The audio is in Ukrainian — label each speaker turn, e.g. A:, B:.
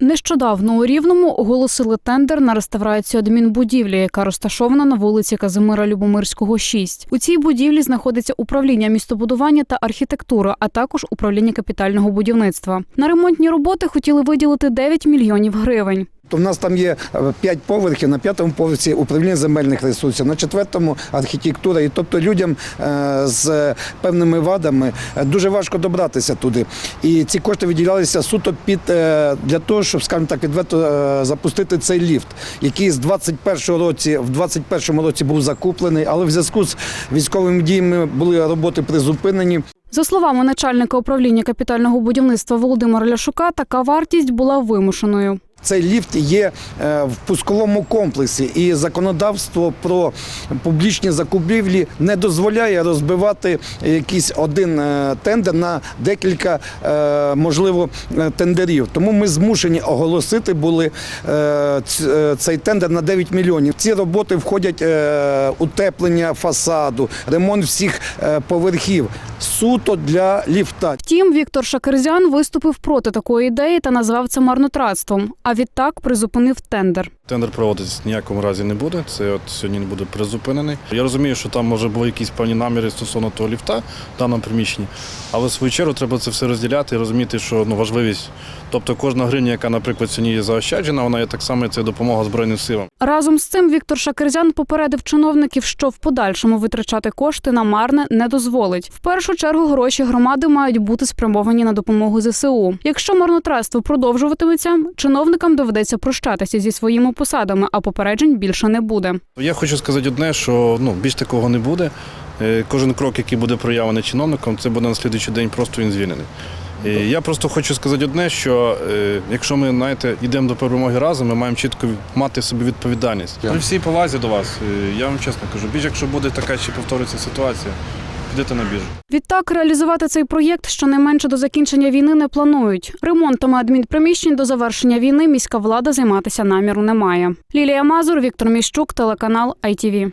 A: Нещодавно у Рівному оголосили тендер на реставрацію адмінбудівлі, яка розташована на вулиці Казимира Любомирського, 6. У цій будівлі знаходиться управління містобудування та архітектури, а також управління капітального будівництва. На ремонтні роботи хотіли виділити 9 мільйонів гривень.
B: В нас там є е, п'ять поверхів, на п'ятому поверсі управління земельних ресурсів, на четвертому архітектура. І тобто людям е, з певними вадами е, дуже важко добратися туди. І ці кошти виділялися суто під для того, щоб, скажімо так, відверто запустити цей ліфт, який з 21 році, в 21 році був закуплений, але в зв'язку з військовими діями були роботи призупинені.
A: За словами начальника управління капітального будівництва Володимира Ляшука, така вартість була вимушеною.
B: Цей ліфт є е, в пусковому комплексі, і законодавство про публічні закупівлі не дозволяє розбивати якийсь один е, тендер на декілька, е, можливо, тендерів. Тому ми змушені оголосити були цей тендер на 9 мільйонів. Ці роботи входять утеплення фасаду, ремонт всіх поверхів, суто для ліфта.
A: Втім, Віктор Шакерзян виступив проти такої ідеї та назвав це марнотратством. А відтак призупинив тендер.
C: Тендер проводитись в ніякому разі не буде. Це от сьогодні не буде призупинений. Я розумію, що там може були якісь певні наміри стосовно того ліфта в даному приміщенні, але в свою чергу треба це все розділяти і розуміти, що ну важливість. Тобто кожна гривня, яка, наприклад, сьогодні є заощаджена, вона є так само це допомога Збройним силам.
A: Разом з цим Віктор Шакерзян попередив чиновників, що в подальшому витрачати кошти на марне не дозволить. В першу чергу гроші громади мають бути спрямовані на допомогу ЗСУ. Якщо марнотратство продовжуватиметься, чиновникам доведеться прощатися зі своїми посадами, а попереджень більше не буде.
C: Я хочу сказати одне, що ну більш такого не буде. Е, Кожен крок, який буде проявлений чиновником, це буде на слідуючий день просто він звільнений. І я просто хочу сказати одне, що е, якщо ми знаєте, йдемо до перемоги разом, ми маємо чітко мати в собі відповідальність. При всій повазі до вас, е, я вам чесно кажу, більш якщо буде така чи повториться ситуація, підете на біржу.
A: Відтак реалізувати цей проєкт щонайменше до закінчення війни не планують. Ремонтами адмінприміщень до завершення війни міська влада займатися наміру не має. Лілія Мазур, Віктор Міщук, телеканал ITV.